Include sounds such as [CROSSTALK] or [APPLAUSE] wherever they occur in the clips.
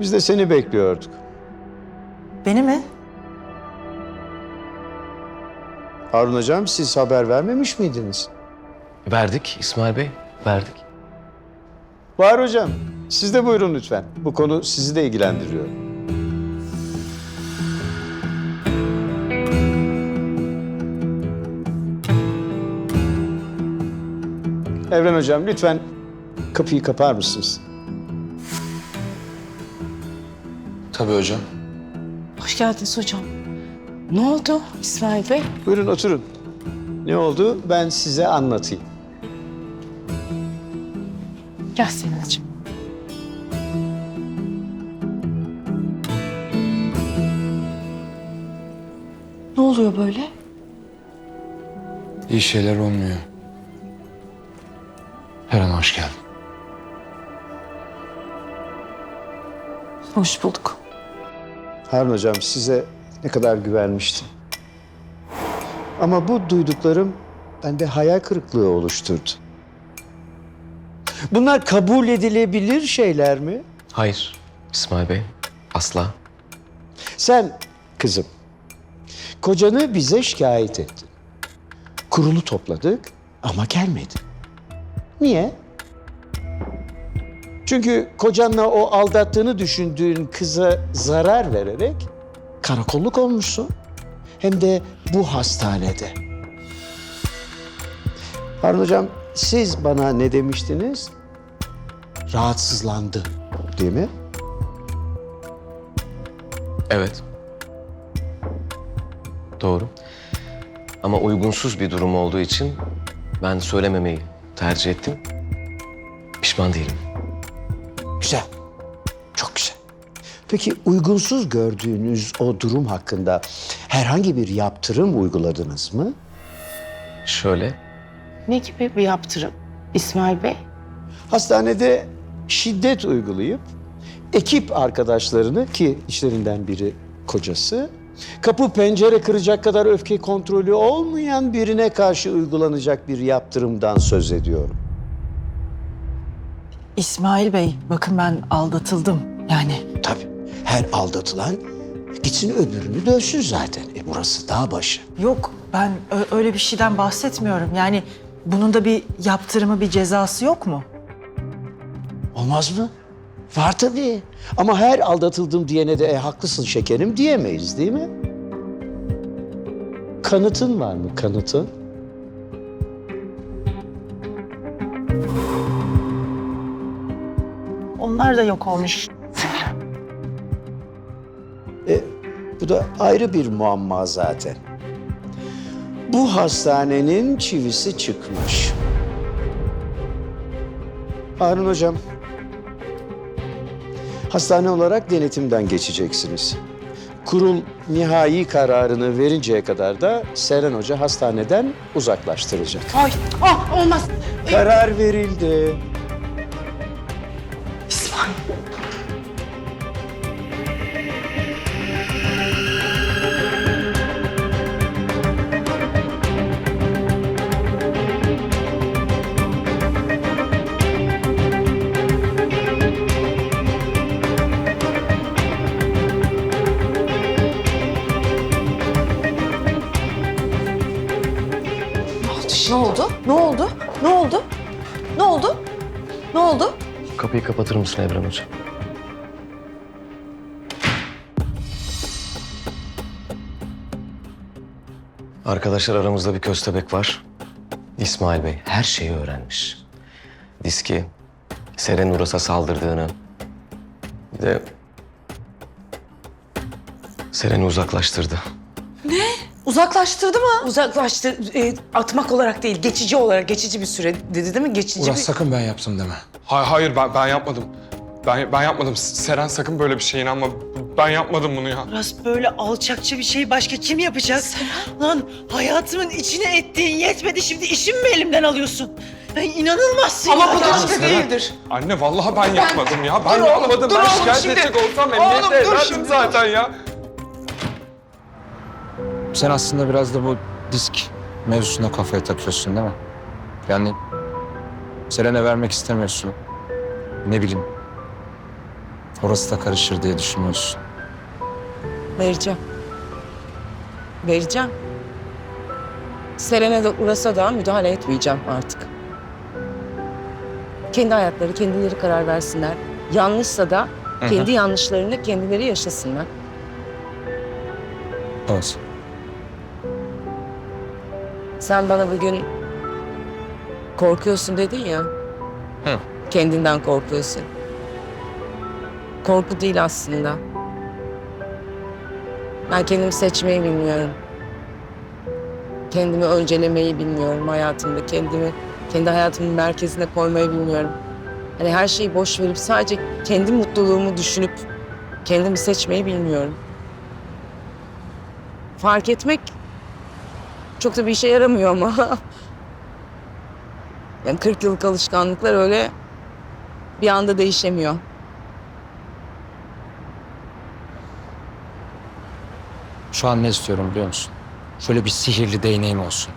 Biz de seni bekliyorduk. Beni mi? Harun Hocam siz haber vermemiş miydiniz? Verdik İsmail Bey, verdik. Var hocam. Siz de buyurun lütfen. Bu konu sizi de ilgilendiriyor. Evren hocam lütfen kapıyı kapar mısınız? Tabii hocam. Hoş geldiniz hocam. Ne oldu İsmail Bey? Buyurun oturun. Ne oldu ben size anlatayım. Gel Selin'cim. Ne oluyor böyle? İyi şeyler olmuyor. Her an hoş geldin. Hoş bulduk. Harun hocam size ne kadar güvenmiştim. Ama bu duyduklarım bende hayal kırıklığı oluşturdu. Bunlar kabul edilebilir şeyler mi? Hayır İsmail Bey, asla. Sen kızım, kocanı bize şikayet ettin. Kurulu topladık ama gelmedi. Niye? Çünkü kocanla o aldattığını düşündüğün kıza zarar vererek karakolluk olmuşsun. Hem de bu hastanede. Harun Hocam siz bana ne demiştiniz? Rahatsızlandı değil mi? Evet. Doğru. Ama uygunsuz bir durum olduğu için ben söylememeyi tercih ettim. Pişman değilim. Güzel. Çok güzel. Peki uygunsuz gördüğünüz o durum hakkında herhangi bir yaptırım uyguladınız mı? Şöyle, Ne gibi bir yaptırım İsmail Bey? Hastanede şiddet uygulayıp ekip arkadaşlarını ki içlerinden biri kocası kapı pencere kıracak kadar öfke kontrolü olmayan birine karşı uygulanacak bir yaptırımdan söz ediyorum. İsmail Bey, bakın ben aldatıldım. Yani Tabii her aldatılan gitsin öbürünü dövsün zaten. E burası dağ başı. yok ben ö- öyle bir şeyden bahsetmiyorum. Yani bunun da bir yaptırımı, bir cezası yok mu? Olmaz mı? Var tabii. Ama her aldatıldım diyene de e, haklısın şekerim diyemeyiz değil mi? Kanıtın var mı kanıtın? Onlar da yok olmuş. E, bu da ayrı bir muamma zaten. Bu hastanenin çivisi çıkmış. Harun Hocam, hastane olarak denetimden geçeceksiniz. Kurul nihai kararını verinceye kadar da Seren Hoca hastaneden uzaklaştıracak. Ay, ah olmaz. Karar verildi. Kapıyı kapatır mısın Evren Hoca? Arkadaşlar aramızda bir köstebek var. İsmail Bey her şeyi öğrenmiş. Diski, Seren Uras'a saldırdığını, bir de Seren'i uzaklaştırdı. Uzaklaştırdı mı? Uzaklaştı, e, atmak olarak değil, geçici olarak, geçici bir süre dedi değil mi? Geçici Uras bir... sakın ben yaptım deme. Hayır, hayır ben, ben yapmadım. Ben, ben yapmadım. Seren sakın böyle bir şeye inanma. Ben yapmadım bunu ya. Uras böyle alçakça bir şey başka kim yapacak? Lan hayatımın içine ettiğin yetmedi şimdi işimi mi elimden alıyorsun? Ya, inanılmazsın Ama ya. bu Ya. durumda değildir. Anne vallahi ben yapmadım ya. Ben Dur yapmadım. dur ben oğlum şikayet şimdi. edecek olsam emniyete dur ederdim şimdi, zaten ya. Sen aslında biraz da bu disk mevzusuna kafaya takıyorsun değil mi? Yani Seren'e vermek istemiyorsun. Ne bileyim. orası da karışır diye düşünüyorsun. Vereceğim. Vereceğim. Seren'e de Uras'a da müdahale etmeyeceğim artık. Kendi hayatları kendileri karar versinler. Yanlışsa da kendi yanlışlarını kendileri yaşasınlar. Olsun. Sen bana bugün korkuyorsun dedin ya. Hı. Kendinden korkuyorsun. Korku değil aslında. Ben kendimi seçmeyi bilmiyorum. Kendimi öncelemeyi bilmiyorum hayatımda. Kendimi kendi hayatımın merkezine koymayı bilmiyorum. Hani her şeyi boş verip sadece kendi mutluluğumu düşünüp kendimi seçmeyi bilmiyorum. Fark etmek çok da bir işe yaramıyor ama. yani 40 yıllık alışkanlıklar öyle bir anda değişemiyor. Şu an ne istiyorum biliyor musun? Şöyle bir sihirli değneğim olsun.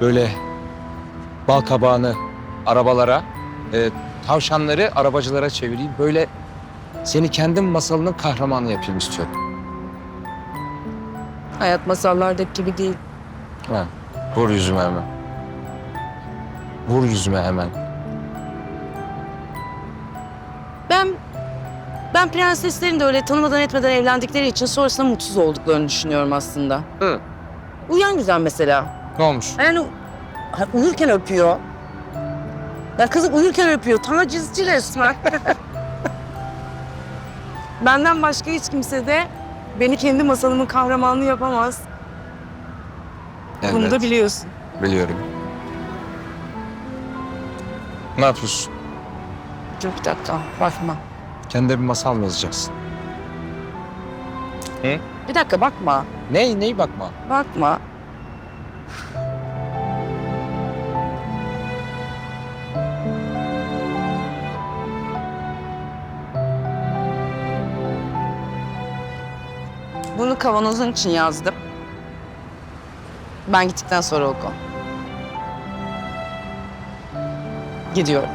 Böyle bal kabağını arabalara, e, tavşanları arabacılara çevireyim. Böyle seni kendim masalının kahramanı yapayım istiyorum. Hayat masallardaki gibi değil. Ha, vur yüzüme hemen. Vur yüzüme hemen. Ben ben prenseslerin de öyle tanımadan etmeden evlendikleri için sonrasında mutsuz olduklarını düşünüyorum aslında. Hı. Uyan güzel mesela. Ne olmuş? Yani ha, uyurken öpüyor. Ya kızı uyurken öpüyor. Tacizci resmen. [LAUGHS] Benden başka hiç kimse de beni kendi masalımın kahramanı yapamaz. Bunu da biliyorsun. Biliyorum. Ne yapıyorsun? Dur bir dakika bakma. Kendine bir masal mı yazacaksın? Bir dakika bakma. Ney, ney bakma? Bakma. Bunu kavanozun için yazdım. Ben gittikten sonra oku. Gidiyorum.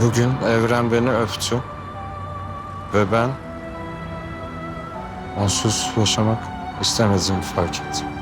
Bugün evren beni öptü. Ve ben onsuz yaşamak istemediğimi fark ettim.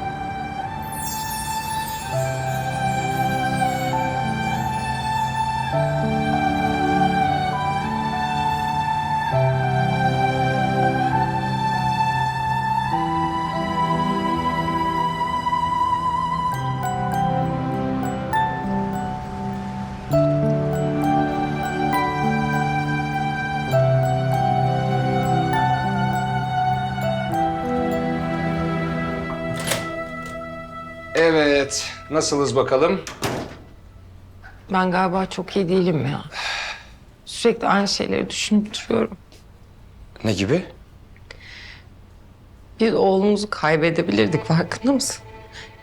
Evet, nasılız bakalım? Ben galiba çok iyi değilim ya. Sürekli aynı şeyleri düşünüp duruyorum. Ne gibi? Biz oğlumuzu kaybedebilirdik farkında mısın?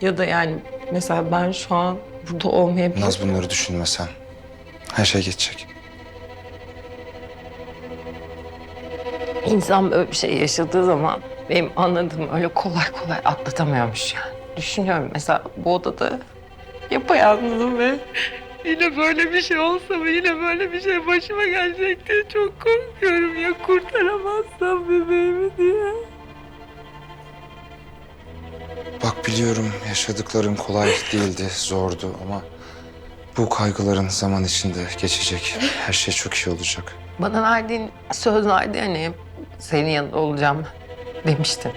Ya da yani mesela ben şu an burada olmayabilirim. Naz bunları düşünme sen. Her şey geçecek. İnsan böyle bir şey yaşadığı zaman benim anladığım öyle kolay kolay atlatamıyormuş yani. Düşünüyorum mesela bu odada yapayalnızım ve yine böyle bir şey olsa mı yine böyle bir şey başıma gelecek diye çok korkuyorum ya kurtaramazsam bebeğimi diye. Bak biliyorum yaşadıkların kolay değildi, zordu ama bu kaygıların zaman içinde geçecek. Her şey çok iyi olacak. Bana verdiğin söz vardı yani senin yanında olacağım demiştin.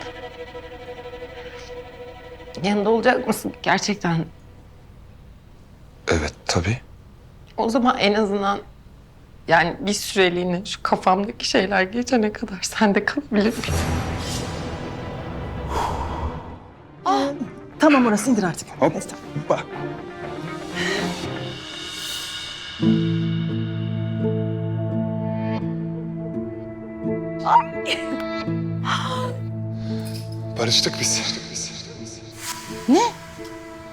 Yanında olacak mısın gerçekten? Evet tabii. O zaman en azından yani bir süreliğine şu kafamdaki şeyler geçene kadar sende kalabilir miyim? Tamam orası indir artık. Hoppa. Barıştık biz.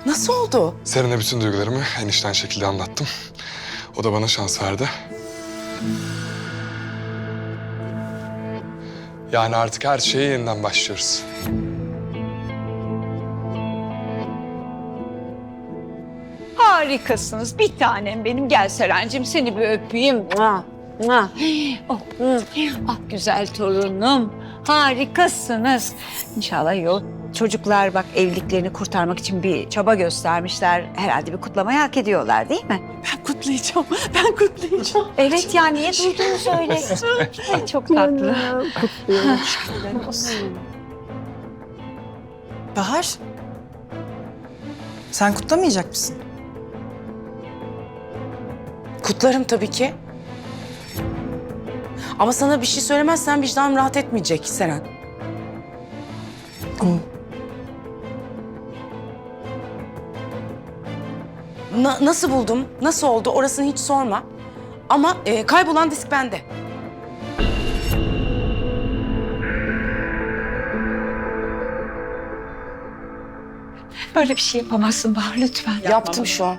Nasıl oldu? Seren'e bütün duygularımı en içten şekilde anlattım. O da bana şans verdi. Yani artık her şeye yeniden başlıyoruz. Harikasınız. Bir tanem benim. Gel Serencim seni bir öpeyim. Mua, mua. [GASPS] Oh, ah güzel torunum. Harikasınız. İnşallah olur. Çocuklar bak evliliklerini kurtarmak için bir çaba göstermişler. Herhalde bir kutlamayı hak ediyorlar değil mi? Ben kutlayacağım. Ben kutlayacağım. Evet ya niye duydunuz öyle? [LAUGHS] Ay, Çok tatlı. [LAUGHS] Bahar. Sen kutlamayacak mısın? Kutlarım tabii ki. Ama sana bir şey söylemezsen vicdanım rahat etmeyecek Seren. Na- nasıl buldum, nasıl oldu orasını hiç sorma. Ama e, kaybolan disk bende. Böyle bir şey yapamazsın Bahar lütfen. Yaptım şu an.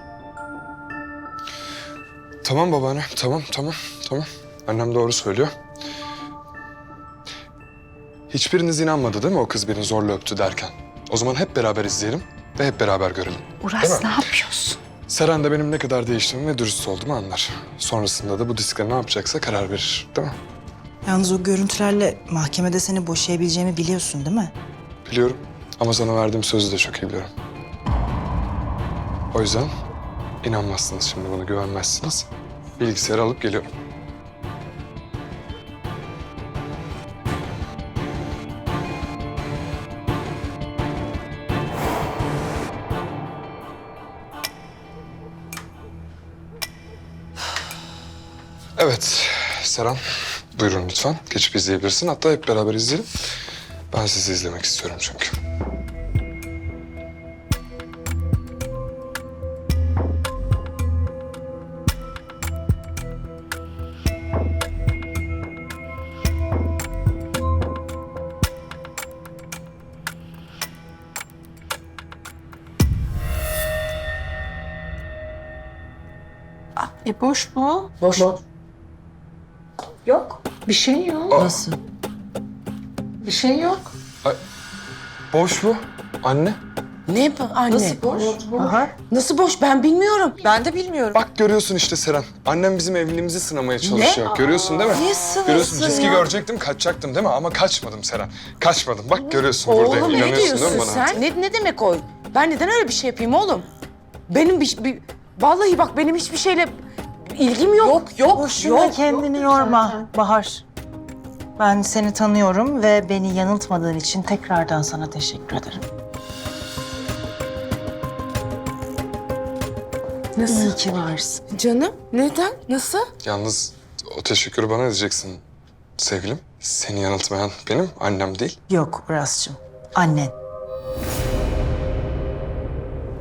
Tamam babaanne, tamam, tamam, tamam. Annem doğru söylüyor. Hiçbiriniz inanmadı değil mi o kız beni zorla öptü derken? O zaman hep beraber izleyelim ve hep beraber görelim. Uras ne yapıyorsun? Seren de benim ne kadar değiştiğimi ve dürüst olduğumu anlar. Sonrasında da bu diskle ne yapacaksa karar verir, değil mi? Yalnız o görüntülerle mahkemede seni boşayabileceğimi biliyorsun değil mi? Biliyorum ama sana verdiğim sözü de çok iyi biliyorum. O yüzden inanmazsınız şimdi bana güvenmezsiniz. Bilgisayarı alıp geliyorum. Seren. Buyurun lütfen. Geçip izleyebilirsin. Hatta hep beraber izleyelim. Ben sizi izlemek istiyorum çünkü. E boş mu? Boş. Yok. Bir şey yok. Nasıl? Bir şey yok. Boş mu? Anne. Ne bu anne? Nasıl boş? Bahar. Nasıl boş? Ben bilmiyorum. Ben de bilmiyorum. Bak görüyorsun işte Seren. Annem bizim evliliğimizi sınamaya çalışıyor. Görüyorsun değil mi? Niye sınırsın Görüyorsun riski ya? görecektim kaçacaktım değil mi? Ama kaçmadım Seren. Kaçmadım. Bak görüyorsun buradayım. Oğlum ne İnanıyorsun değil diyorsun mi bana? sen? Ne, ne demek o? Ben neden öyle bir şey yapayım oğlum? Benim bir, bir... Vallahi bak benim hiçbir şeyle ilgim yok. Yok yok Boşuna kendini yorma Bahar. Ben seni tanıyorum ve beni yanıltmadığın için tekrardan sana teşekkür ederim. Nasıl? İyi ki varsın. Canım neden? Nasıl? Yalnız o teşekkürü bana edeceksin sevgilim. Seni yanıltmayan benim, annem değil. Yok Uras'cığım. Annen.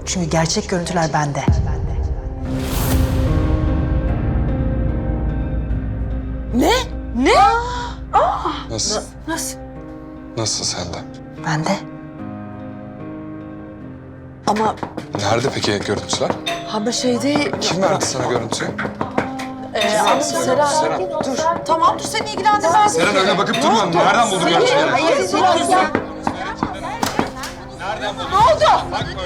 Çünkü gerçek görüntüler bende. Nasıl? Nasıl? Nasıl sende? Bende. Ama Nerede peki görüntüler? ama şeyde... Kim verdi sana görüntüyü? Ama Seren... Seren. Dur. Tamam dur seni ilgilendirmez. Seren öyle bakıp durma. Nereden buldun görüntüleri? Hayır Seren ya. Bak böyle bana şov